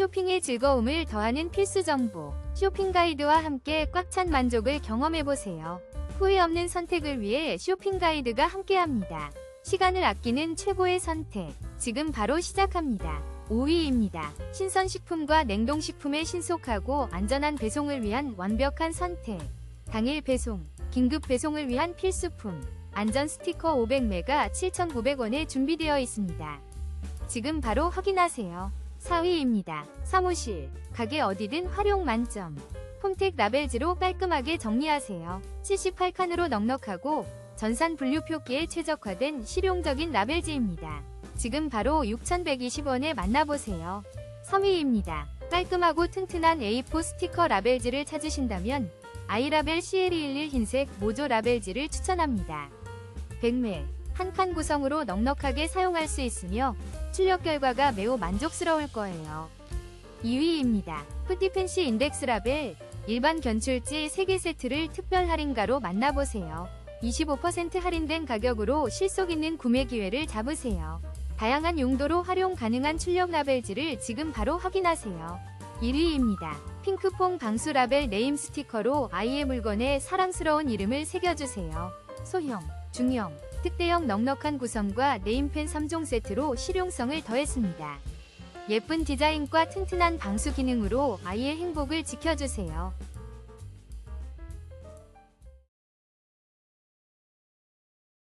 쇼핑의 즐거움을 더하는 필수 정보. 쇼핑 가이드와 함께 꽉 찬 만족을 경험해보세요. 후회 없는 선택을 위해 쇼핑 가이드가 함께합니다. 시간을 아끼는 최고의 선택. 지금 바로 시작합니다. 5위입니다. 신선식품과 냉동식품의 신속하고 안전한 배송을 위한 완벽한 선택. 당일 배송, 긴급 배송을 위한 필수품. 안전 스티커 500매가 7,900원에 준비되어 있습니다. 지금 바로 확인하세요. 4위입니다. 사무실, 가게 어디든 활용 만점. 폼텍 라벨즈로 깔끔하게 정리하세요. 78칸으로 넉넉하고 전산 분류 표기에 최적화된 실용적인 라벨즈입니다. 지금 바로 6,120원에 만나보세요. 3위입니다. 깔끔하고 튼튼한 A4 스티커 라벨즈를 찾으신다면 아이라벨 CL11 흰색 모조 라벨즈를 추천합니다. 100매, 한 칸 구성으로 넉넉하게 사용할 수 있으며 출력 결과가 매우 만족스러울 거예요. 2위입니다. 푸티펜시 인덱스 라벨 일반 견출지 3개 세트를 특별 할인가로 만나보세요. 25% 할인된 가격으로 실속 있는 구매 기회를 잡으세요. 다양한 용도로 활용 가능한 출력 라벨지를 지금 바로 확인하세요. 1위입니다. 핑크퐁 방수 라벨 네임 스티커로 아이의 물건에 사랑스러운 이름을 새겨주세요. 소형, 중형, 특대형 넉넉한 구성과 네임펜 3종 세트로 실용성을 더했습니다. 예쁜 디자인과 튼튼한 방수 기능으로 아이의 행복을 지켜주세요.